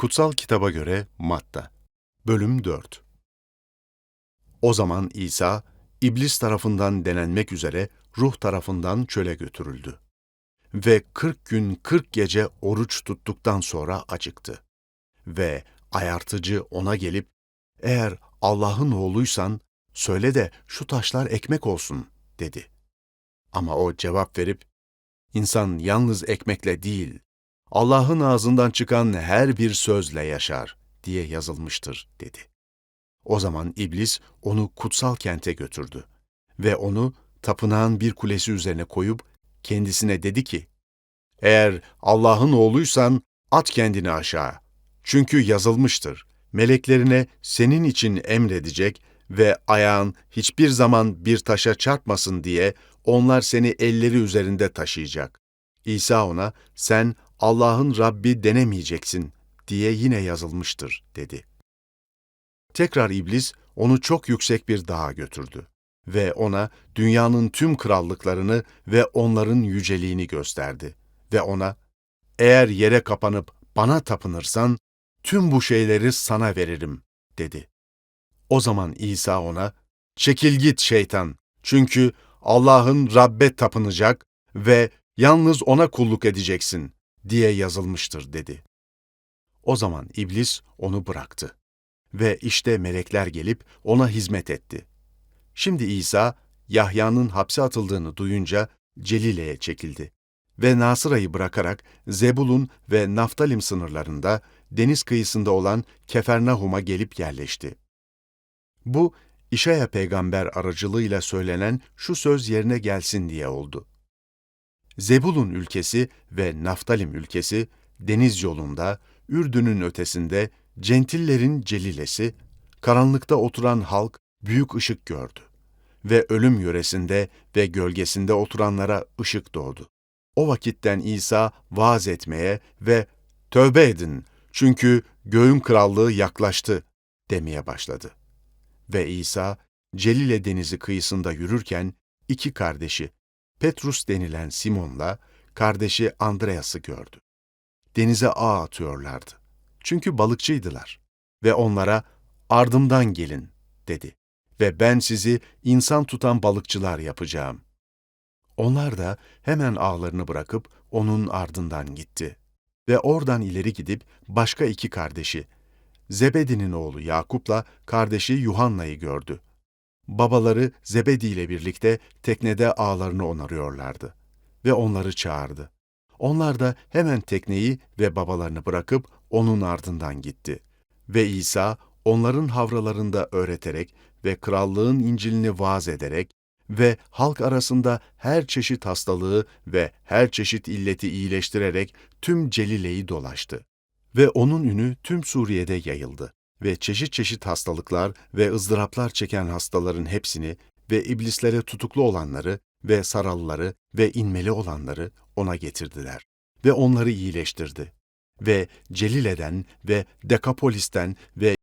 Kutsal Kitaba göre Matta Bölüm 4 O zaman İsa, İblis tarafından denenmek üzere ruh tarafından çöle götürüldü. Ve kırk gün kırk gece oruç tuttuktan sonra acıktı. Ve ayartıcı ona gelip, eğer Allah'ın oğluysan söyle de şu taşlar ekmek olsun dedi. Ama o cevap verip, İnsan yalnız ekmekle değil, Allah'ın ağzından çıkan her bir sözle yaşar diye yazılmıştır dedi. O zaman iblis onu kutsal kente götürdü ve onu tapınağın bir kulesi üzerine koyup kendisine dedi ki, Eğer Allah'ın oğluysan at kendini aşağı. Çünkü yazılmıştır. Meleklerine senin için emredecek ve ayağın hiçbir zaman bir taşa çarpmasın diye onlar seni elleri üzerinde taşıyacak. İsa ona, sen Allah'ın Rabbi denemeyeceksin diye yine yazılmıştır, dedi. Tekrar iblis onu çok yüksek bir dağa götürdü ve ona dünyanın tüm krallıklarını ve onların yüceliğini gösterdi ve ona, eğer yere kapanıp bana tapınırsan, tüm bu şeyleri sana veririm, dedi. O zaman İsa ona, çekil git şeytan, çünkü Allah'ın Rabbe tapınacak ve yalnız ona kulluk edeceksin diye yazılmıştır dedi. O zaman iblis onu bıraktı ve işte melekler gelip ona hizmet etti. Şimdi İsa, Yahya'nın hapse atıldığını duyunca Celile'ye çekildi ve Nasıra'yı bırakarak Zebulun ve Naftalim sınırlarında deniz kıyısında olan Kefernahum'a gelip yerleşti. Bu, İşaya peygamber aracılığıyla söylenen şu söz yerine gelsin diye oldu. Zebulun ülkesi ve Naftalim ülkesi deniz yolunda, Ürdün'ün ötesinde Centillerin celilesi, karanlıkta oturan halk büyük ışık gördü ve ölüm yöresinde ve gölgesinde oturanlara ışık doğdu. O vakitten İsa vaaz etmeye ve tövbe edin çünkü göğün krallığı yaklaştı demeye başladı. Ve İsa, Celile denizi kıyısında yürürken iki kardeşi, Petrus denilen Simon'la kardeşi Andreas'ı gördü. Denize ağ atıyorlardı. Çünkü balıkçıydılar. Ve onlara, ardımdan gelin, dedi. Ve ben sizi insan tutan balıkçılar yapacağım. Onlar da hemen ağlarını bırakıp onun ardından gitti. Ve oradan ileri gidip başka iki kardeşi, Zebedi'nin oğlu Yakup'la kardeşi Yuhanna'yı gördü. Babaları Zebedi ile birlikte teknede ağlarını onarıyorlardı ve onları çağırdı. Onlar da hemen tekneyi ve babalarını bırakıp onun ardından gitti. Ve İsa onların havralarında öğreterek ve krallığın İncil'ini vaaz ederek ve halk arasında her çeşit hastalığı ve her çeşit illeti iyileştirerek tüm Celile'yi dolaştı. Ve onun ünü tüm Suriye'de yayıldı ve çeşit çeşit hastalıklar ve ızdıraplar çeken hastaların hepsini ve iblislere tutuklu olanları ve saralları ve inmeli olanları ona getirdiler ve onları iyileştirdi. Ve Celile'den ve Dekapolis'ten ve